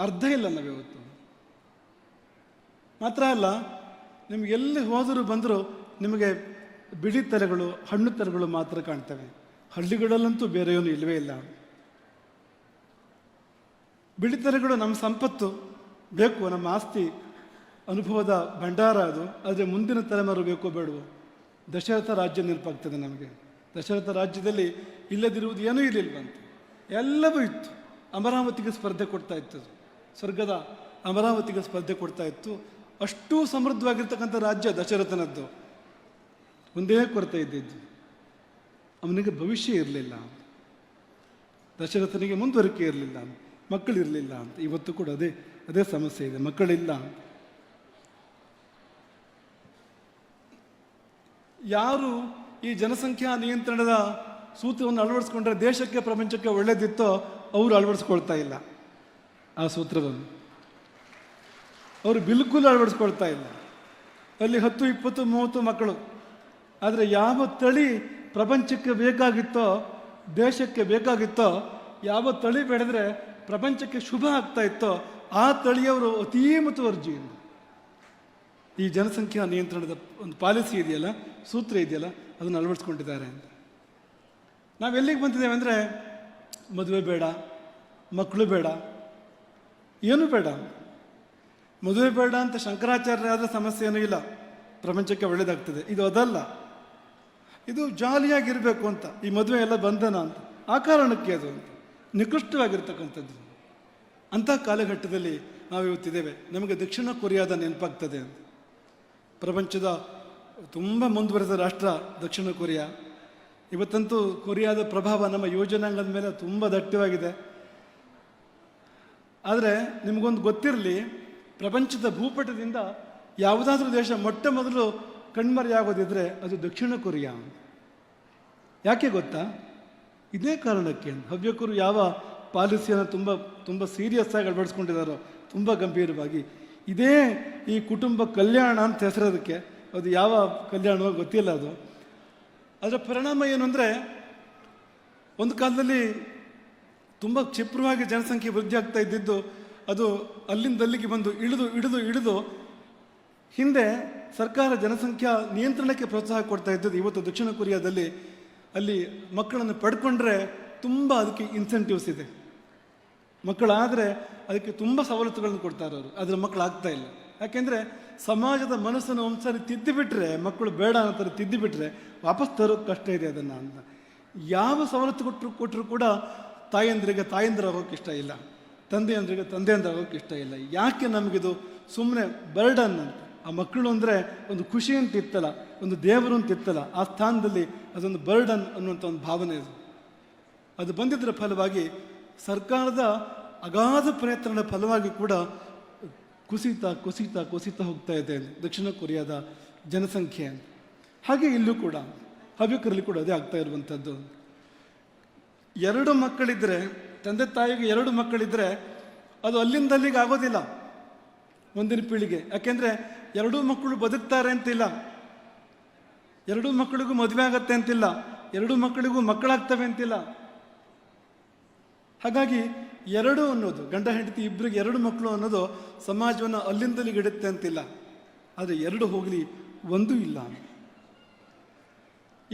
ಅರ್ಧ ಇಲ್ಲ ನಾವಿವತ್ತು ಮಾತ್ರ ಅಲ್ಲ, ನಿಮ್ಗೆ ಎಲ್ಲಿ ಹೋದರೂ ಬಂದರೂ ನಿಮಗೆ ಬಿಳಿ ತಲೆಗಳು, ಹಣ್ಣು ತಲೆಗಳು ಮಾತ್ರ ಕಾಣ್ತವೆ. ಹಳ್ಳಿಗಳಲ್ಲಂತೂ ಬೇರೆಯೂ ಇಲ್ಲವೇ ಇಲ್ಲ. ಬಿಳಿ ತಲೆಗಳು ನಮ್ಮ ಸಂಪತ್ತು. ಬೇಕು, ನಮ್ಮ ಆಸ್ತಿ, ಅನುಭವದ ಭಂಡಾರ ಅದು. ಆದರೆ ಮುಂದಿನ ತಲೆಮಾರು ಬೇಕೋ ಬೇಡವು? ದಶರಥ ರಾಜ್ಯ ನೆನಪಾಗ್ತದೆ ನಮಗೆ. ದಶರಥ ರಾಜ್ಯದಲ್ಲಿ ಇಲ್ಲದಿರುವುದು ಏನೂ ಇರಲಿಲ್ವಂತೆ ಎಲ್ಲವೂ ಇತ್ತು. ಅಮರಾವತಿಗೆ ಸ್ಪರ್ಧೆ ಕೊಡ್ತಾ ಇತ್ತು. ಸ್ವರ್ಗದ ಅಮರಾವತಿಗೆ ಸ್ಪರ್ಧೆ ಕೊಡ್ತಾ ಇತ್ತು. ಅಷ್ಟು ಸಮೃದ್ಧವಾಗಿರ್ತಕ್ಕಂಥ ರಾಜ್ಯ ದಶರಥನದ್ದು. ಒಂದೇ ಕೊರತೆ ಇದ್ದಿದ್ದು. ಅವನಿಗೆ ಭವಿಷ್ಯ ಇರಲಿಲ್ಲ. ದಶರಥನಿಗೆ ಮುಂದುವರಿಕೆ ಇರಲಿಲ್ಲ. ಮಕ್ಕಳಿರಲಿಲ್ಲ ಅಂತ. ಇವತ್ತು ಕೂಡ ಅದೇ ಅದೇ ಸಮಸ್ಯೆ ಇದೆ. ಮಕ್ಕಳಿಲ್ಲ. ಯಾರು ಈ ಜನಸಂಖ್ಯಾ ನಿಯಂತ್ರಣದ ಸೂತ್ರವನ್ನು ಅಳವಡಿಸ್ಕೊಂಡ್ರೆ ದೇಶಕ್ಕೆ ಪ್ರಪಂಚಕ್ಕೆ ಒಳ್ಳೇದಿತ್ತೋ ಅವರು ಅಳವಡಿಸ್ಕೊಳ್ತಾ ಇಲ್ಲ. ಆ ಸೂತ್ರವನ್ನು. ಅವರು ಬಿಲ್ಕುಲ್ ಅಳವಡಿಸ್ಕೊಳ್ತಾ ಇಲ್ಲ. ಅಲ್ಲಿ ಹತ್ತು, ಇಪ್ಪತ್ತು, ಮೂವತ್ತು ಮಕ್ಕಳು. ಆದರೆ ಯಾವ ತಳಿ ಪ್ರಪಂಚಕ್ಕೆ ಬೇಕಾಗಿತ್ತೋ, ದೇಶಕ್ಕೆ ಬೇಕಾಗಿತ್ತೋ, ಯಾವ ತಳಿ ಬೆಳೆದ್ರೆ ಪ್ರಪಂಚಕ್ಕೆ ಶುಭ ಆಗ್ತಾ ಇತ್ತೋ, ಆ ತಳಿಯವರು ಅತೀ ಮುತುವರ್ಜಿಯಿಂದ. ಈ ಜನಸಂಖ್ಯಾ ನಿಯಂತ್ರಣದ ಒಂದು ಪಾಲಿಸಿ ಇದೆಯಲ್ಲ, ಸೂತ್ರ ಇದೆಯಲ್ಲ, ಅದನ್ನು ಅಳವಡಿಸ್ಕೊಂಡಿದ್ದಾರೆ ಅಂತ. ನಾವೆಲ್ಲಿಗೆ ಬಂದಿದ್ದೇವೆ ಅಂದರೆ ಮದುವೆ ಬೇಡ, ಮಕ್ಕಳು ಬೇಡ ಏನು ಬೇಡ. ಮದುವೆ ಬೇಡ ಅಂತ ಶಂಕರಾಚಾರ್ಯರಾದ ಸಮಸ್ಯೆ ಏನೂ ಇಲ್ಲ. ಪ್ರಪಂಚಕ್ಕೆ ಒಳ್ಳೇದಾಗ್ತದೆ. ಇದು ಅದಲ್ಲ. ಇದು ಜಾಲಿಯಾಗಿರಬೇಕು ಅಂತ. ಈ ಮದುವೆ ಎಲ್ಲ ಬಂಧನ ಅಂತ. ಆ ಕಾರಣಕ್ಕೆ ಅದು ಅಂತ. ನಿಕೃಷ್ಟವಾಗಿರ್ತಕ್ಕಂಥದ್ದು. ಅಂಥ ಕಾಲಘಟ್ಟದಲ್ಲಿ ನಾವು ಇವತ್ತಿದ್ದೇವೆ. ನಮಗೆ ದಕ್ಷಿಣ ಕೊರಿಯಾದ ನೆನಪಾಗ್ತದೆ ಅಂತ. ಪ್ರಪಂಚದ ತುಂಬ ಮುಂದುವರೆದ ರಾಷ್ಟ್ರ ದಕ್ಷಿಣ ಕೊರಿಯಾ. ಇವತ್ತಂತೂ ಕೊರಿಯಾದ ಪ್ರಭಾವ ನಮ್ಮ ಯೋಜನಾಂಗದ ಮೇಲೆ ತುಂಬ ದಟ್ಟವಾಗಿದೆ. ಆದರೆ ನಿಮಗೊಂದು ಗೊತ್ತಿರಲಿ, ಪ್ರಪಂಚದ ಭೂಪಟದಿಂದ ಯಾವುದಾದ್ರೂ ದೇಶ ಮೊಟ್ಟ ಮೊದಲು ಕಣ್ಮರೆಯಾಗೋದಿದ್ರೆ ಅದು ದಕ್ಷಿಣ ಕೊರಿಯಾ. ಯಾಕೆ ಗೊತ್ತಾ? ಇದೇ ಕಾರಣಕ್ಕೆ ಹವ್ಯಕರು ಯಾವ ಪಾಲಿಸಿಯನ್ನು ತುಂಬ ತುಂಬ ಸೀರಿಯಸ್ ಆಗಿ ಅಳವಡಿಸ್ಕೊಂಡಿದ್ದಾರೋ ತುಂಬ ಗಂಭೀರವಾಗಿ. ಇದೇ ಈ ಕುಟುಂಬ ಕಲ್ಯಾಣ ಅಂತ ಹೆಸರೋದಕ್ಕೆ ಅದು ಯಾವ ಕಲ್ಯಾಣವೋ ಗೊತ್ತಿಲ್ಲ ಅದು. ಅದರ ಪರಿಣಾಮ ಏನು ಅಂದರೆ, ಒಂದು ಕಾಲದಲ್ಲಿ ತುಂಬ ಕ್ಷಿಪ್ರವಾಗಿ ಜನಸಂಖ್ಯೆ ವೃದ್ಧಿ ಆಗ್ತಾ ಇದ್ದಿದ್ದು, ಅದು ಅಲ್ಲಿಂದ ಅಲ್ಲಿಗೆ ಬಂದು ಇಳಿದು ಇಳಿದು ಇಳಿದು ಹಿಂದೆ ಸರ್ಕಾರ ಜನಸಂಖ್ಯಾ ನಿಯಂತ್ರಣಕ್ಕೆ ಪ್ರೋತ್ಸಾಹ ಕೊಡ್ತಾ ಇದ್ದದ್ದು ಇವತ್ತು ದಕ್ಷಿಣ ಕೊರಿಯಾದಲ್ಲಿ. ಅಲ್ಲಿ ಮಕ್ಕಳನ್ನು ಪಡ್ಕೊಂಡ್ರೆ ತುಂಬ ಅದಕ್ಕೆ ಇನ್ಸೆಂಟಿವ್ಸ್ ಇದೆ. ಮಕ್ಕಳಾದರೆ ಅದಕ್ಕೆ ತುಂಬ ಸವಲತ್ತುಗಳನ್ನು ಕೊಡ್ತಾರೆ ಅವರು. ಆದರೆ ಮಕ್ಕಳು ಆಗ್ತಾ ಇಲ್ಲ. ಯಾಕೆಂದರೆ ಸಮಾಜದ ಮನಸ್ಸನ್ನು ಒಂದ್ಸರಿ ತಿದ್ದಿಬಿಟ್ರೆ ಮಕ್ಕಳು ಬೇಡ ಅಂತಾರೆ ತಿದ್ದಿಬಿಟ್ರೆ ವಾಪಸ್ ತರೋದು ಕಷ್ಟ ಇದೆ ಅದನ್ನು ಅಂತ. ಯಾವ ಸವಲತ್ತು ಕೊಟ್ಟರು ಕೊಟ್ಟರು ಕೂಡ ತಾಯಂದ್ರಿಗೆ ತಾಯಂದ್ರ ಆಗೋಕೆ ಇಷ್ಟ ಇಲ್ಲ, ತಂದೆಯಂದ್ರಿಗೆ ತಂದೆಯಂದ್ರ ಆಗೋಕೆ ಇಷ್ಟ ಇಲ್ಲ. ಯಾಕೆ ನಮಗಿದು ಸುಮ್ಮನೆ ಬರ್ಡನ್ ಅಂತ? ಆ ಮಕ್ಕಳು ಅಂದರೆ ಒಂದು ಖುಷಿ ಅಂತ ಇತ್ತಲ್ಲ, ಒಂದು ದೇವರು ಅಂತ ಇತ್ತಲ್ಲ, ಆ ಸ್ಥಾನದಲ್ಲಿ ಅದೊಂದು ಬರ್ಡನ್ ಅನ್ನುವಂಥ ಒಂದು ಭಾವನೆ ಇದು ಅದು ಬಂದಿದ್ದರ ಫಲವಾಗಿ ಸರ್ಕಾರದ ಅಗಾಧ ಪ್ರಯತ್ನದ ಫಲವಾಗಿ ಕೂಡ ಕುಸಿತ ಕುಸಿತ ಕುಸಿತ ಹೋಗ್ತಾ ಇದೆ ದಕ್ಷಿಣ ಕೊರಿಯಾದ ಜನಸಂಖ್ಯೆ ಹಾಗೆ ಇಲ್ಲೂ ಕೂಡ, ಹವ್ಯಕರಲ್ಲಿ ಕೂಡ ಅದೇ ಆಗ್ತಾ ಇರುವಂಥದ್ದು ಎರಡು ಮಕ್ಕಳಿದ್ರೆ, ತಂದೆ ತಾಯಿಗೆ ಎರಡು ಮಕ್ಕಳಿದ್ರೆ ಅದು ಅಲ್ಲಿಂದ ಅಲ್ಲಿಗೆ ಆಗೋದಿಲ್ಲ ಮುಂದಿನ ಪೀಳಿಗೆ. ಯಾಕೆಂದ್ರೆ ಎರಡೂ ಮಕ್ಕಳು ಬದುಕ್ತಾರೆ ಅಂತಿಲ್ಲ. ಎರಡೂ ಮಕ್ಕಳಿಗೂ ಮದುವೆ ಆಗತ್ತೆ ಅಂತಿಲ್ಲ. ಎರಡೂ ಮಕ್ಕಳಿಗೂ ಮಕ್ಕಳಾಗ್ತವೆ ಅಂತಿಲ್ಲ. ಹಾಗಾಗಿ ಎರಡು ಅನ್ನೋದು, ಗಂಡ ಹೆಂಡತಿ ಇಬ್ಬರಿಗೆ ಎರಡು ಮಕ್ಕಳು ಅನ್ನೋದು ಸಮಾಜವನ್ನು ಅಲ್ಲಿಂದಲಿಗಿಡುತ್ತೆ ಅಂತಿಲ್ಲ. ಆದರೆ ಎರಡು ಹೋಗಲಿ ಒಂದು ಇಲ್ಲ.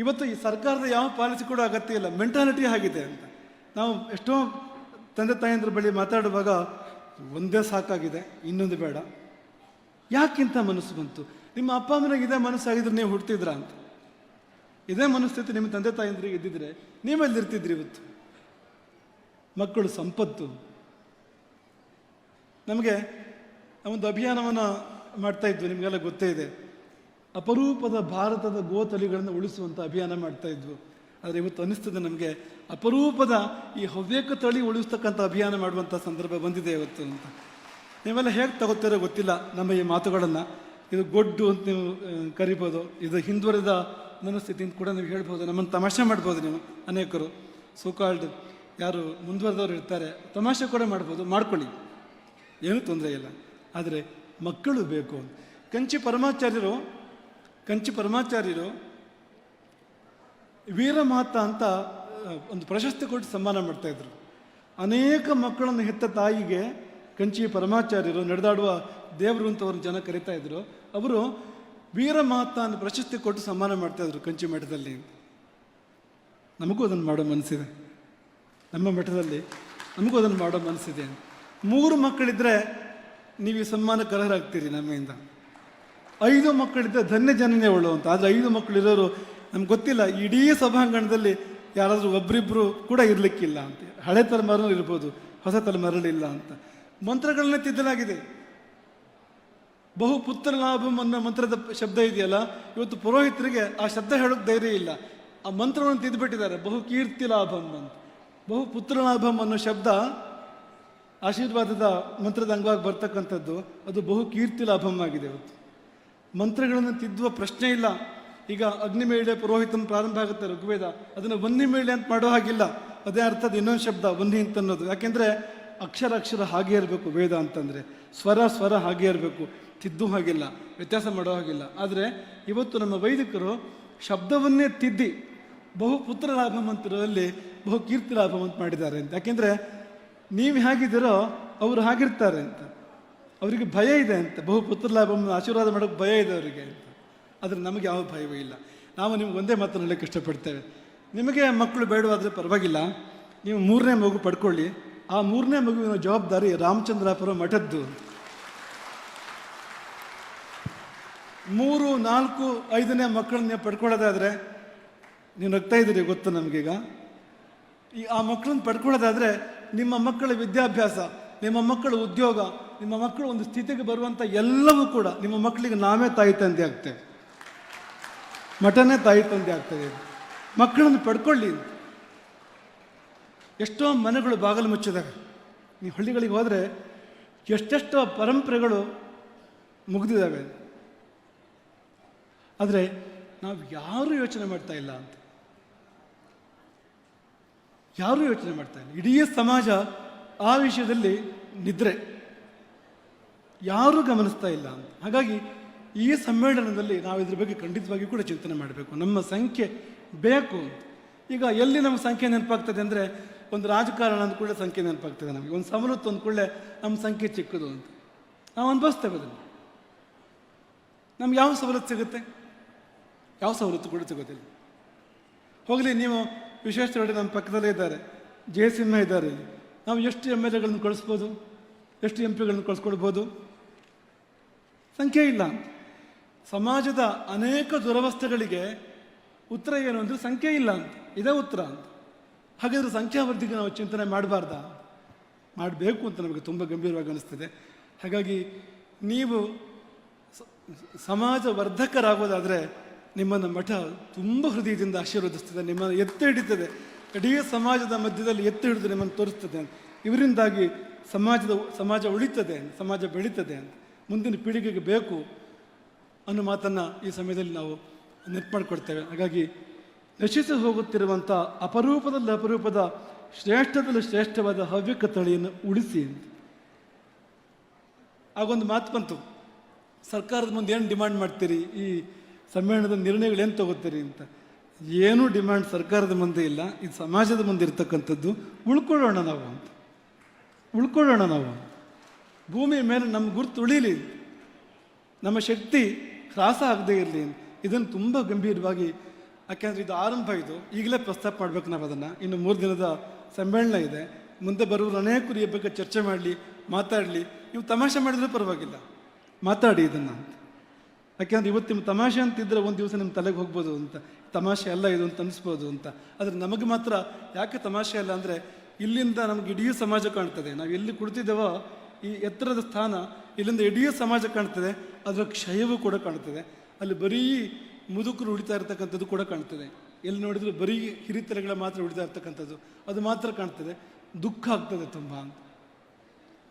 ಇವತ್ತು ಈ ಸರ್ಕಾರದ ಯಾವ ಪಾಲಿಸಿ ಕೂಡ ಅಗತ್ಯ ಇಲ್ಲ. ಮೆಂಟಾಲಿಟಿ ಆಗಿದೆ ಅಂತ. ನಾವು ಎಷ್ಟೋ ತಂದೆ ತಾಯಂದ್ರ ಬಳಿ ಮಾತಾಡುವಾಗ ಒಂದೇ ಸಾಕಾಗಿದೆ, ಇನ್ನೊಂದು ಬೇಡ. ಯಾಕಿಂತ ಮನಸ್ಸು ಬಂತು? ನಿಮ್ಮ ಅಪ್ಪ ಅಮ್ಮನಿಗೆ ಇದೇ ಮನಸ್ಸಾಗಿದ್ರೆ ನೀವು ಹುಡ್ತಿದ್ರ ಅಂತ. ಇದೇ ಮನಸ್ಥಿತಿ ನಿಮ್ಮ ತಂದೆ ತಾಯಂದ್ರಿಗೆ ಇದ್ದಿದ್ರೆ ನೀವೆಲ್ಲಿರ್ತಿದ್ರಿ ಇವತ್ತು? ಮಕ್ಕಳು ಸಂಪತ್ತು. ನಮಗೆ ಒಂದು ಅಭಿಯಾನವನ್ನು ಮಾಡ್ತಾ ಇದ್ವಿ, ನಿಮಗೆಲ್ಲ ಗೊತ್ತೇ ಇದೆ. ಅಪರೂಪದ ಭಾರತದ ಗೋತಳಿಗಳನ್ನು ಉಳಿಸುವಂಥ ಅಭಿಯಾನ ಮಾಡ್ತಾ ಇದ್ವು. ಆದರೆ ಇವತ್ತು ಅನ್ನಿಸ್ತದೆ ನಮಗೆ, ಅಪರೂಪದ ಈ ಹವ್ಯಕ ತಳಿ ಉಳಿಸ್ತಕ್ಕಂಥ ಅಭಿಯಾನ ಮಾಡುವಂಥ ಸಂದರ್ಭ ಬಂದಿದೆ ಇವತ್ತು ಅಂತ. ನೀವೆಲ್ಲ ಹೇಗೆ ತಗೋತೀರೋ ಗೊತ್ತಿಲ್ಲ ನಮ್ಮ ಈ ಮಾತುಗಳನ್ನು. ಇದು ಗೊಡ್ಡು ಅಂತ ನೀವು ಕರಿಬೋದು. ಇದು ಹಿಂದುವರೆದ ಮನಸ್ಥಿತಿ ಅಂತ ಕೂಡ ನೀವು ಹೇಳ್ಬೋದು. ನಮ್ಮನ್ನು ತಮಾಷೆ ಮಾಡ್ಬೋದು ನೀವು, ಅನೇಕರು. ಸೋಕಾಲ್ಡ್ ಯಾರು ಮುಂದುವರೆದವರು ಇರ್ತಾರೆ, ತಮಾಷೆ ಕೂಡ ಮಾಡ್ಬೋದು. ಮಾಡ್ಕೊಳ್ಳಿ. ಏನೂ ತೊಂದರೆ ಇಲ್ಲ. ಆದರೆ ಮಕ್ಕಳು ಬೇಕು ಕಂಚಿ ಪರಮಾಚಾರ್ಯರು ಕಂಚಿ ಪರಮಾಚಾರ್ಯರು ವೀರಮಾತ ಅಂತ ಒಂದು ಪ್ರಶಸ್ತಿ ಕೊಟ್ಟು ಸನ್ಮಾನ ಮಾಡ್ತಾಯಿದ್ರು ಅನೇಕ ಮಕ್ಕಳನ್ನು ಹೆತ್ತ ತಾಯಿಗೆ ಕಂಚಿ ಪರಮಾಚಾರ್ಯರು ನಡೆದಾಡುವ ದೇವರು ಅಂತ ಜನ ಕರಿತಾ ಇದ್ರು. ಅವರು ವೀರಮಾತ ಅಂತ ಪ್ರಶಸ್ತಿ ಕೊಟ್ಟು ಸನ್ಮಾನ ಮಾಡ್ತಾ ಇದ್ರು ಕಂಚಿ ಮಠದಲ್ಲಿ. ನಮಗೂ ಅದನ್ನು ಮಾಡೋ ಮನಸ್ಸಿದೆ. ನಮ್ಮ ಮಠದಲ್ಲಿ ನಮಗೂ ಅದನ್ನು ಮಾಡೋ ಮನಸ್ಸಿದೆ. ಮೂರು ಮಕ್ಕಳಿದ್ರೆ ನೀವು ಈ ಸನ್ಮಾನಕ್ಕೆ ಅರ್ಹರಾಗ್ತೀರಿ ನಮ್ಮಿಂದ. ಐದು ಮಕ್ಕಳಿದ್ದ ಧನ್ಯ ಜನನೇ ಒಳ್ಳು ಅಂತ. ಆದರೆ ಐದು ಮಕ್ಕಳಿರೋರು ನಮ್ಗೆ ಗೊತ್ತಿಲ್ಲ, ಇಡೀ ಸಭಾಂಗಣದಲ್ಲಿ ಯಾರಾದರೂ ಒಬ್ಬರಿಬ್ಬರು ಕೂಡ ಇರಲಿಕ್ಕಿಲ್ಲ ಅಂತ. ಹಳೆ ತಲೆಮಾರು ಇರ್ಬೋದು, ಹೊಸ ತಲೆಮಾರಲ್ಲಿಲ್ಲ ಅಂತ. ಮಂತ್ರಗಳನ್ನ ತಿದ್ದಲಾಗಿದೆ. ಬಹು ಪುತ್ರ ಲಾಭಂ ಅನ್ನೋ ಮಂತ್ರದ ಶಬ್ದ ಇದೆಯಲ್ಲ, ಇವತ್ತು ಪುರೋಹಿತರಿಗೆ ಆ ಶಬ್ದ ಹೇಳೋಕ್ಕೆ ಧೈರ್ಯ ಇಲ್ಲ. ಆ ಮಂತ್ರವನ್ನು ತಿದ್ದುಬಿಟ್ಟಿದ್ದಾರೆ ಬಹು ಕೀರ್ತಿ ಲಾಭಂ ಅಂತ. ಬಹು ಪುತ್ರ ಲಾಭಂ ಅನ್ನೋ ಶಬ್ದ ಆಶೀರ್ವಾದದ ಮಂತ್ರದ ಅಂಗವಾಗಿ ಬರ್ತಕ್ಕಂಥದ್ದು, ಅದು ಬಹು ಕೀರ್ತಿ ಲಾಭಂ ಆಗಿದೆ ಇವತ್ತು. ಮಂತ್ರಗಳನ್ನು ತಿದ್ದುವ ಪ್ರಶ್ನೆ ಇಲ್ಲ. ಈಗ ಅಗ್ನಿಮೇಳೆ ಪುರೋಹಿತನ ಪ್ರಾರಂಭ ಆಗುತ್ತೆ ಋಗ್ವೇದ. ಅದನ್ನು ವನ್ನಿ ಮೇಳೆ ಅಂತ ಮಾಡೋ ಹಾಗಿಲ್ಲ. ಅದೇ ಅರ್ಥದ ಇನ್ನೊಂದು ಶಬ್ದ, ವನ್ನಿ ಅಂತ ಅನ್ನೋದು ಯಾಕೆಂದರೆ ಅಕ್ಷರ ಅಕ್ಷರ ಹಾಗೆ ಇರಬೇಕು ವೇದ ಅಂತಂದರೆ. ಸ್ವರ ಸ್ವರ ಹಾಗೆ ಇರಬೇಕು. ತಿದ್ದು ಹಾಗಿಲ್ಲ. ವ್ಯತ್ಯಾಸ ಮಾಡೋ ಹಾಗಿಲ್ಲ. ಆದರೆ ಇವತ್ತು ನಮ್ಮ ವೈದಿಕರು ಶಬ್ದವನ್ನೇ ತಿದ್ದಿ ಬಹು ಪುತ್ರ ಲಾಭಂ ಅಂತಿರೋದಲ್ಲಿ ಬಹು ಕೀರ್ತಿ ಲಾಭವಂತ ಮಾಡಿದ್ದಾರೆ ಅಂತ. ಯಾಕೆಂದರೆ ನೀವು ಹೇಗಿದ್ದೀರೋ ಅವರು ಹಾಗಿರ್ತಾರೆ ಅಂತ. ಅವರಿಗೆ ಭಯ ಇದೆ ಅಂತ. ಬಹು ಪುತ್ರ ಲಾಭ ಆಶೀರ್ವಾದ ಮಾಡೋಕ್ಕೆ ಭಯ ಇದೆ ಅವರಿಗೆ ಅಂತ. ಆದರೆ ನಮಗೆ ಯಾವ ಭಯವೂ ಇಲ್ಲ. ನಾವು ನಿಮ್ಗೆ ಒಂದೇ ಮಾತನ್ನು ಹೇಳಕ್ಕೆ ಇಷ್ಟಪಡ್ತೇವೆ. ನಿಮಗೆ ಮಕ್ಕಳು ಬೇಡವಾದರೆ ಪರವಾಗಿಲ್ಲ. ನೀವು ಮೂರನೇ ಮಗು ಪಡ್ಕೊಳ್ಳಿ. ಆ ಮೂರನೇ ಮಗುವಿನ ಜವಾಬ್ದಾರಿ ರಾಮಚಂದ್ರಾಪುರ ಮಠದ್ದು. ಮೂರು, ನಾಲ್ಕು, ಐದನೇ ಮಕ್ಕಳನ್ನ ನೀವು ಪಡ್ಕೊಳ್ಳೋದಾದರೆ ನೀವು ನಗ್ತಾ ಇದ್ದೀರಿ ಗೊತ್ತು ನಮಗೀಗ ಈ ಆ ಮಕ್ಕಳನ್ನ ಪಡ್ಕೊಳ್ಳೋದಾದರೆ ನಿಮ್ಮ ಮಕ್ಕಳ ವಿದ್ಯಾಭ್ಯಾಸ, ನಿಮ್ಮ ಮಕ್ಕಳ ಉದ್ಯೋಗ ನಿಮ್ಮ ಮಕ್ಕಳು ಒಂದು ಸ್ಥಿತಿಗೆ ಬರುವಂಥ ಎಲ್ಲವೂ ಕೂಡ ನಿಮ್ಮ ಮಕ್ಕಳಿಗೆ ನಾವೇ ತಾಯಿ ತಂದೆ ಆಗ್ತೇವೆ. ಮಠನೇ ತಾಯಿ ತಂದೆ ಆಗ್ತದೆ ಮಕ್ಕಳನ್ನು ಪಡ್ಕೊಳ್ಳಿ ಎಷ್ಟೋ ಮನೆಗಳು ಬಾಗಲು ಮುಚ್ಚಿದಾಗ ನೀವು ಹಳ್ಳಿಗಳಿಗೆ ಹೋದರೆ ಎಷ್ಟೆಷ್ಟೋ ಪರಂಪರೆಗಳು ಮುಗಿದಿದ್ದಾವೆ ಆದರೆ ನಾವು ಯಾರೂ ಯೋಚನೆ ಮಾಡ್ತಾ ಇಲ್ಲ ಅಂತ. ಯಾರೂ ಯೋಚನೆ ಮಾಡ್ತಾ ಇಲ್ಲ. ಇಡೀ ಸಮಾಜ ಆ ವಿಷಯದಲ್ಲಿ ನಿದ್ರೆ. ಯಾರೂ ಗಮನಿಸ್ತಾ ಇಲ್ಲ ಅಂತ. ಹಾಗಾಗಿ ಈ ಸಮ್ಮೇಳನದಲ್ಲಿ ನಾವು ಇದ್ರ ಬಗ್ಗೆ ಖಂಡಿತವಾಗಿಯೂ ಕೂಡ ಚಿಂತನೆ ಮಾಡಬೇಕು. ನಮ್ಮ ಸಂಖ್ಯೆ ಬೇಕು ಈಗ ಎಲ್ಲಿ ನಮ್ಮ ಸಂಖ್ಯೆ ನೆನಪಾಗ್ತದೆ ಅಂದರೆ ಒಂದು ರಾಜಕಾರಣ ಅಂದ ಕೂಡಲೇ ಸಂಖ್ಯೆ ನೆನಪಾಗ್ತದೆ ನಮಗೆ. ಒಂದು ಅಂದ ಕೂಡಲೇ ನಮ್ಮ ಸಂಖ್ಯೆ ಚಿಕ್ಕದು ಅಂತ. ನಾವು ಅನುಭವಿಸ್ತೇವೆ ಅದನ್ನು. ನಮ್ಗೆ ಯಾವ ಸವಲತ್ತು ಸಿಗುತ್ತೆ? ಯಾವ ಸವಲತ್ತು ಕೂಡ ಸಿಗೋದಿಲ್ಲ. ಹೋಗಲಿ, ನೀವು ವಿಶ್ವೇಶ್ವರಡಿ ನಮ್ಮ ಪಕ್ಕದಲ್ಲೇ ಇದ್ದಾರೆ. ಜಯಸಿಂಹ ಇದ್ದಾರೆ ನಾವು ಎಷ್ಟು ಎಂ ಎಲ್ ಎಗಳನ್ನು ಕಳಿಸ್ಬೋದು? ಎಷ್ಟು ಎಂ ಪಿಗಳನ್ನು ಕಳಿಸ್ಕೊಡ್ಬೋದು ಸಂಖ್ಯೆ ಇಲ್ಲ. ಸಮಾಜದ ಅನೇಕ ದುರವಸ್ಥೆಗಳಿಗೆ ಉತ್ತರ ಏನು ಅಂದರೆ ಸಂಖ್ಯೆ ಇಲ್ಲ ಅಂತ. ಇದೇ ಉತ್ತರ ಅಂತ. ಹಾಗಾದರೆ ಸಂಖ್ಯಾವರ್ಧಿಗೆ ನಾವು ಚಿಂತನೆ ಮಾಡಬಾರ್ದಾ? ಮಾಡಬೇಕು ಅಂತ ನಮಗೆ ತುಂಬ ಗಂಭೀರವಾಗಿ ಅನಿಸ್ತದೆ. ಹಾಗಾಗಿ ನೀವು ಸಮಾಜ ವರ್ಧಕರಾಗೋದಾದರೆ ನಿಮ್ಮನ್ನು ಮಠ ತುಂಬ ಹೃದಯದಿಂದ ಆಶೀರ್ವದಿಸ್ತದೆ ನಿಮ್ಮನ್ನು ಎತ್ತಿ ಹಿಡಿತದೆ. ಇಡೀ ಸಮಾಜದ ಮಧ್ಯದಲ್ಲಿ ಎತ್ತಿ ಹಿಡಿದು ನಿಮ್ಮನ್ನು ತೋರಿಸ್ತದೆ ಇವರಿಂದಾಗಿ ಸಮಾಜದ, ಸಮಾಜ ಉಳಿತದೆ ಸಮಾಜ ಬೆಳೀತದೆ ಅಂತ. ಮುಂದಿನ ಪೀಳಿಗೆಗೆ ಬೇಕು ಅನ್ನೋ ಮಾತನ್ನು ಈ ಸಮಯದಲ್ಲಿ ನಾವು ನೆನಪು ಮಾಡಿಕೊಡ್ತೇವೆ ಹಾಗಾಗಿ ನಶಿಸಿ ಹೋಗುತ್ತಿರುವಂಥ ಅಪರೂಪದಲ್ಲಿ ಅಪರೂಪದ ಶ್ರೇಷ್ಠದಲ್ಲಿ ಶ್ರೇಷ್ಠವಾದ ಹವ್ಯಕ ತಳಿಯನ್ನು ಉಳಿಸಿ ಆಗೊಂದು ಮಾತು ಬಂತು. ಸರ್ಕಾರದ ಮುಂದೆ ಏನು ಡಿಮ್ಯಾಂಡ್ ಮಾಡ್ತೀರಿ? ಈ ಸಮ್ಮೇಳನದ ನಿರ್ಣಯಗಳು ಏನು ತಗೋತೀರಿ ಅಂತ. ಏನೂ ಡಿಮ್ಯಾಂಡ್ ಸರ್ಕಾರದ ಮುಂದೆ ಇಲ್ಲ. ಇದು ಸಮಾಜದ ಮುಂದೆ ಇರ್ತಕ್ಕಂಥದ್ದು. ಉಳ್ಕೊಳ್ಳೋಣ ನಾವು ಅಂತ. ಉಳ್ಕೊಳ್ಳೋಣ ನಾವು ಭೂಮಿಯ ಮೇಲೆ ನಮ್ಮ ಗುರುತು ಉಳಿಲಿ, ನಮ್ಮ ಶಕ್ತಿ ಹ್ರಾಸ ಆಗದೇ ಇರಲಿ ಇದನ್ನು ತುಂಬ ಗಂಭೀರವಾಗಿ, ಯಾಕೆಂದರೆ ಇದು ಆರಂಭ ಇದು. ಈಗಲೇ ಪ್ರಸ್ತಾಪ ಮಾಡಬೇಕು ನಾವು ಅದನ್ನು. ಇನ್ನು ಮೂರು ದಿನದ ಸಮ್ಮೇಳನ ಇದೆ. ಮುಂದೆ ಬರುವರು ಅನೇಕರು ಈ ಬಗ್ಗೆ ಚರ್ಚೆ ಮಾಡಲಿ, ಮಾತಾಡಲಿ. ನೀವು ತಮಾಷೆ ಮಾಡಿದ್ರೆ ಪರವಾಗಿಲ್ಲ. ಮಾತಾಡಿ ಇದನ್ನು ಅಂತ. ಯಾಕೆಂದ್ರೆ ಇವತ್ತು ನಿಮ್ಮ ತಮಾಷೆ ಅಂತಿದ್ರೆ ಒಂದು ದಿವಸ ನಿಮ್ಮ ತಲೆಗೆ ಹೋಗ್ಬೋದು ಅಂತ. ತಮಾಷೆ ಅಲ್ಲ ಇದು ಅಂತ ಅನಿಸ್ಬೋದು ಅಂತ. ಆದರೆ ನಮಗೆ ಮಾತ್ರ ಯಾಕೆ ತಮಾಷೆ ಅಲ್ಲ ಅಂದರೆ ಇಲ್ಲಿಂದ ನಮಗೆ ಇಡೀ ಸಮಾಜ ಕಾಣ್ತದೆ. ನಾವು ಎಲ್ಲಿ ಕುಳಿತಿದ್ದೇವೋ ಈ ಎತ್ತರದ ಸ್ಥಾನ ಇಲ್ಲಿಂದ ಇಡೀ ಸಮಾಜ ಕಾಣ್ತದೆ, ಅದರ ಕ್ಷಯವೂ ಕೂಡ ಕಾಣ್ತದೆ. ಅಲ್ಲಿ ಬರೀ ಮುದುಕರು ಉಳಿತಾ ಇರ್ತಕ್ಕಂಥದ್ದು ಕೂಡ ಕಾಣ್ತದೆ. ಎಲ್ಲಿ ನೋಡಿದ್ರೆ ಬರೀ ಹಿರಿತಲೆಗಳ ಮಾತ್ರ ಉಳಿತಾ ಇರ್ತಕ್ಕಂಥದ್ದು, ಅದು ಮಾತ್ರ ಕಾಣ್ತದೆ. ದುಃಖ ಆಗ್ತದೆ ತುಂಬ ಅಂತ.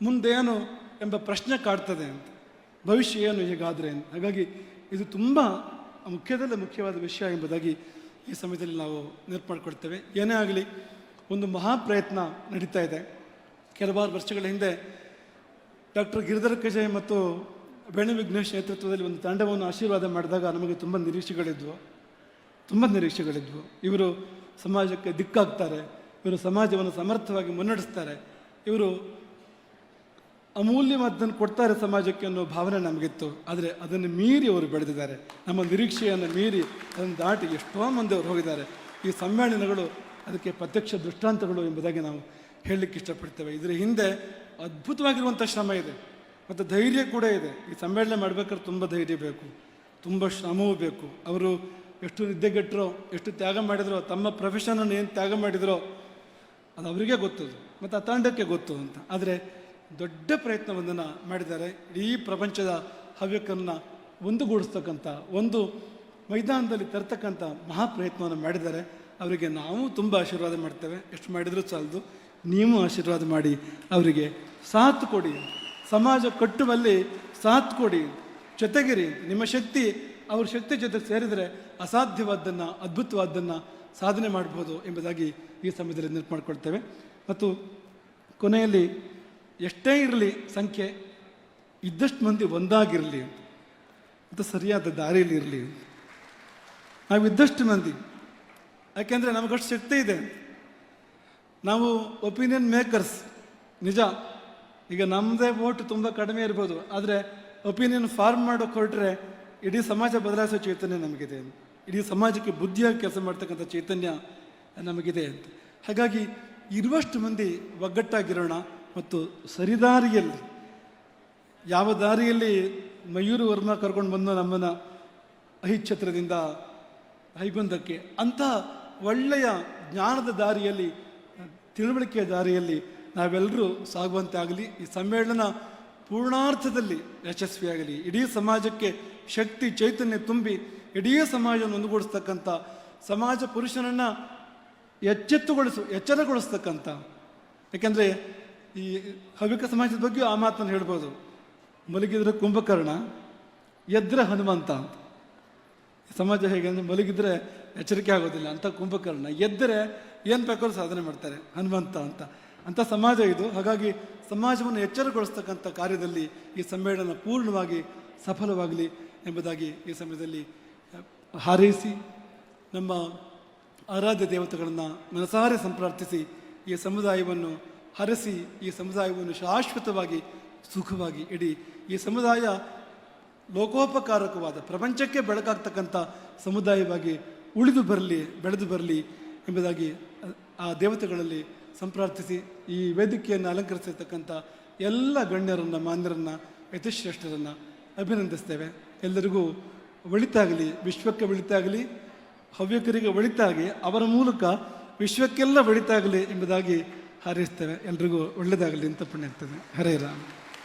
ಮುಂದೇನು ಎಂಬ ಪ್ರಶ್ನೆ ಕಾಡ್ತದೆ ಅಂತ. ಭವಿಷ್ಯ ಏನು ಹೇಗಾದರೆ ಅಂತ. ಹಾಗಾಗಿ ಇದು ತುಂಬ ಮುಖ್ಯದಲ್ಲೇ ಮುಖ್ಯವಾದ ವಿಷಯ ಎಂಬುದಾಗಿ ಈ ಸಮಯದಲ್ಲಿ ನಾವು ಮಾಡಿಕೊಡ್ತೇವೆ ಏನೇ ಆಗಲಿ, ಒಂದು ಮಹಾಪ್ರಯತ್ನ ನಡೀತಾ ಇದೆ. ಕೆಲವಾರು ವರ್ಷಗಳ ಹಿಂದೆ ಡಾಕ್ಟರ್ ಗಿರಿಧರ ಕಜಯ್ ಮತ್ತು ಬೇಣ ವಿಘ್ನೇಶ್ ನೇತೃತ್ವದಲ್ಲಿ ಒಂದು ತಂಡವನ್ನು ಆಶೀರ್ವಾದ ಮಾಡಿದಾಗ ನಮಗೆ ತುಂಬ ನಿರೀಕ್ಷೆಗಳಿದ್ವು. ತುಂಬ ನಿರೀಕ್ಷೆಗಳಿದ್ವು. ಇವರು ಸಮಾಜಕ್ಕೆ ದಿಕ್ಕಾಗ್ತಾರೆ. ಇವರು ಸಮಾಜವನ್ನು ಸಮರ್ಥವಾಗಿ ಮುನ್ನಡೆಸ್ತಾರೆ. ಇವರು ಅಮೂಲ್ಯವಾದ್ದನ್ನು ಕೊಡ್ತಾರೆ ಸಮಾಜಕ್ಕೆ ಅನ್ನೋ ಭಾವನೆ ನಮಗಿತ್ತು. ಆದರೆ ಅದನ್ನು ಮೀರಿ ಅವರು ಬೆಳೆದಿದ್ದಾರೆ. ನಮ್ಮ ನಿರೀಕ್ಷೆಯನ್ನು ಮೀರಿ ಅದನ್ನು ದಾಟಿ ಎಷ್ಟೋ ಮಂದಿ ಅವರು ಹೋಗಿದ್ದಾರೆ. ಈ ಸಮ್ಮೇಳನಗಳು ಅದಕ್ಕೆ ಪ್ರತ್ಯಕ್ಷ ದೃಷ್ಟಾಂತಗಳು ಎಂಬುದಾಗಿ ನಾವು ಹೇಳಲಿಕ್ಕೆ ಇಷ್ಟಪಡ್ತೇವೆ. ಇದರ ಹಿಂದೆ ಅದ್ಭುತವಾಗಿರುವಂಥ ಶ್ರಮ ಇದೆ. ಮತ್ತು ಧೈರ್ಯ ಕೂಡ ಇದೆ. ಈ ಸಮ್ಮೇಳನ ಮಾಡಬೇಕಾದ್ರೆ ತುಂಬ ಧೈರ್ಯ ಬೇಕು. ತುಂಬ ಶ್ರಮವೂ ಬೇಕು. ಅವರು ಎಷ್ಟು ನಿದ್ದೆಗೆಟ್ಟರೋ, ಎಷ್ಟು ತ್ಯಾಗ ಮಾಡಿದ್ರೋ, ತಮ್ಮ ಪ್ರೊಫೆಷನನ್ನು ಏನು ತ್ಯಾಗ ಮಾಡಿದ್ರೋ, ಅದು ಅವರಿಗೆ ಗೊತ್ತದು ಮತ್ತು ಆ ತಂಡಕ್ಕೆ ಗೊತ್ತು ಅಂತ. ಆದರೆ ದೊಡ್ಡ ಪ್ರಯತ್ನವೊಂದನ್ನು ಮಾಡಿದ್ದಾರೆ. ಇಡೀ ಪ್ರಪಂಚದ ಹವ್ಯಕನ್ನು ಒಂದುಗೂಡಿಸ್ತಕ್ಕಂಥ, ಒಂದು ಮೈದಾನದಲ್ಲಿ ತರ್ತಕ್ಕಂಥ ಮಹಾಪ್ರಯತ್ನವನ್ನು ಮಾಡಿದ್ದಾರೆ. ಅವರಿಗೆ ನಾವು ತುಂಬ ಆಶೀರ್ವಾದ ಮಾಡ್ತೇವೆ. ಎಷ್ಟು ಮಾಡಿದರೂ ಸಾಲದು. ನೀವು ಆಶೀರ್ವಾದ ಮಾಡಿ ಅವರಿಗೆ ಸಾಥ್ ಕೊಡಿ. ಸಮಾಜ ಕಟ್ಟುವಲ್ಲಿ ಸಾಥ್ ಕೊಡಿ. ಜೊತೆಗಿರಿ, ನಿಮ್ಮ ಶಕ್ತಿ, ಅವ್ರ ಶಕ್ತಿ ಜೊತೆ ಸೇರಿದರೆ ಅಸಾಧ್ಯವಾದ್ದನ್ನು, ಅದ್ಭುತವಾದ್ದನ್ನು ಸಾಧನೆ ಮಾಡ್ಬೋದು ಎಂಬುದಾಗಿ ಈ ಸಮಯದಲ್ಲಿ ನೆನಪು ಮಾಡಿಕೊಳ್ತೇವೆ ಮತ್ತು ಕೊನೆಯಲ್ಲಿ, ಎಷ್ಟೇ ಇರಲಿ ಸಂಖ್ಯೆ, ಇದ್ದಷ್ಟು ಮಂದಿ ಒಂದಾಗಿರಲಿ ಮತ್ತು ಸರಿಯಾದ ದಾರಿಯಲ್ಲಿ ಇರಲಿ ನಾವಿದ್ದಷ್ಟು ಮಂದಿ. ಯಾಕೆಂದರೆ ನಮಗಷ್ಟು ಶಕ್ತಿ ಇದೆ. ನಾವು ಒಪಿನಿಯನ್ ಮೇಕರ್ಸ್ ನಿಜ. ಈಗ ನಮ್ಮದೇ ವೋಟ್ ತುಂಬ ಕಡಿಮೆ ಇರ್ಬೋದು. ಆದರೆ ಒಪಿನಿಯನ್ ಫಾರ್ಮ್ ಮಾಡೋಕ್ಕೆ ಹೊರಟ್ರೆ ಇಡೀ ಸಮಾಜ ಬದಲಾಯಿಸೋ ಚೈತನ್ಯ ನಮಗಿದೆ ಇಡೀ ಸಮಾಜಕ್ಕೆ ಬುದ್ಧಿಯಾಗಿ ಕೆಲಸ ಮಾಡ್ತಕ್ಕಂಥ ಚೈತನ್ಯ ನಮಗಿದೆ ಅಂತ. ಹಾಗಾಗಿ ಇರುವಷ್ಟು ಮಂದಿ ಒಗ್ಗಟ್ಟಾಗಿರೋಣ ಮತ್ತು ಸರಿದಾರಿಯಲ್ಲಿ, ಯಾವ ದಾರಿಯಲ್ಲಿ ಮಯೂರು ವರ್ಮ ಕರ್ಕೊಂಡು ಬಂದು ನಮ್ಮನ್ನು ಅಹಿಚ್ಛತ್ರದಿಂದ ಹೈಗೊಂದಕ್ಕೆ ಅಂಥ ಒಳ್ಳೆಯ ಜ್ಞಾನದ ದಾರಿಯಲ್ಲಿ ತಿಳುವಳಿಕೆಯ ದಾರಿಯಲ್ಲಿ ನಾವೆಲ್ಲರೂ ಸಾಗುವಂತೆ ಆಗಲಿ, ಈ ಸಮ್ಮೇಳನ ಪೂರ್ಣಾರ್ಥದಲ್ಲಿ ಯಶಸ್ವಿಯಾಗಲಿ. ಇಡೀ ಸಮಾಜಕ್ಕೆ ಶಕ್ತಿ, ಚೈತನ್ಯ ತುಂಬಿ ಇಡೀ ಸಮಾಜವನ್ನು ಒಂದುಗೂಡಿಸ್ತಕ್ಕಂಥ, ಸಮಾಜ ಪುರುಷನನ್ನು ಎಚ್ಚೆತ್ತುಗೊಳಿಸು, ಎಚ್ಚರಗೊಳಿಸ್ತಕ್ಕಂಥ. ಯಾಕೆಂದರೆ ಈ ಹವ್ಯಕ ಸಮಾಜದ ಬಗ್ಗೆ ಆ ಮಾತನ್ನು ಹೇಳ್ಬೋದು. ಮಲಗಿದ್ರೆ ಕುಂಭಕರ್ಣ, ಎದ್ರೆ ಹನುಮಂತ ಅಂತ. ಸಮಾಜ ಹೇಗೆ ಅಂದರೆ ಮಲಗಿದ್ರೆ ಎಚ್ಚರಿಕೆ ಆಗೋದಿಲ್ಲ ಅಂತ ಕುಂಭಕರ್ಣ. ಎದ್ದರೆ ಏನು ಬೇಕಾದ್ರೂ ಸಾಧನೆ ಮಾಡ್ತಾರೆ, ಹನುಮಂತ ಅಂತ. ಅಂಥ ಸಮಾಜ ಇದು. ಹಾಗಾಗಿ ಸಮಾಜವನ್ನು ಎಚ್ಚರಗೊಳಿಸ್ತಕ್ಕಂಥ ಕಾರ್ಯದಲ್ಲಿ ಈ ಸಮ್ಮೇಳನ ಪೂರ್ಣವಾಗಿ ಸಫಲವಾಗಲಿ ಎಂಬುದಾಗಿ ಈ ಸಮಯದಲ್ಲಿ ಹಾರೈಸಿ, ನಮ್ಮ ಆರಾಧ್ಯ ದೇವತೆಗಳನ್ನು ಮನಸಾರೆ ಸಂಪ್ರಾರ್ಥಿಸಿ ಈ ಸಮುದಾಯವನ್ನು ಹರಸಿ, ಈ ಸಮುದಾಯವನ್ನು ಶಾಶ್ವತವಾಗಿ ಸುಖವಾಗಿ ಇಡಿ. ಈ ಸಮುದಾಯ ಲೋಕೋಪಕಾರಕವಾದ ಪ್ರಪಂಚಕ್ಕೆ ಬೆಳಕಾಗ್ತಕ್ಕಂಥ ಸಮುದಾಯವಾಗಿ ಉಳಿದು ಬರಲಿ, ಬೆಳೆದು ಬರಲಿ. ಎಂಬುದಾಗಿ, ಆ ದೇವತೆಗಳಲ್ಲಿ ಸಂಪ್ರಾರ್ಥಿಸಿ ಈ ವೇದಿಕೆಯನ್ನು ಅಲಂಕರಿಸಿರ್ತಕ್ಕಂಥ ಎಲ್ಲ ಗಣ್ಯರನ್ನು, ಮಾನ್ಯರನ್ನು ಯತಿಶ್ರೇಷ್ಠರನ್ನು ಅಭಿನಂದಿಸ್ತೇವೆ. ಎಲ್ಲರಿಗೂ ಒಳಿತಾಗಲಿ, ವಿಶ್ವಕ್ಕೆ ಒಳಿತಾಗಲಿ, ಹವ್ಯಕರಿಗೆ ಒಳಿತಾಗಿ, ಅವರ ಮೂಲಕ ವಿಶ್ವಕ್ಕೆಲ್ಲ ಒಳಿತಾಗಲಿ ಎಂಬುದಾಗಿ ಹಾರೈಸ್ತೇವೆ. ಎಲ್ರಿಗೂ ಒಳ್ಳೆಯದಾಗಲಿ ಅಂತ ಪುಣ್ಯ ಆಗ್ತದೆ. ಹರೇ ರಾಮ್.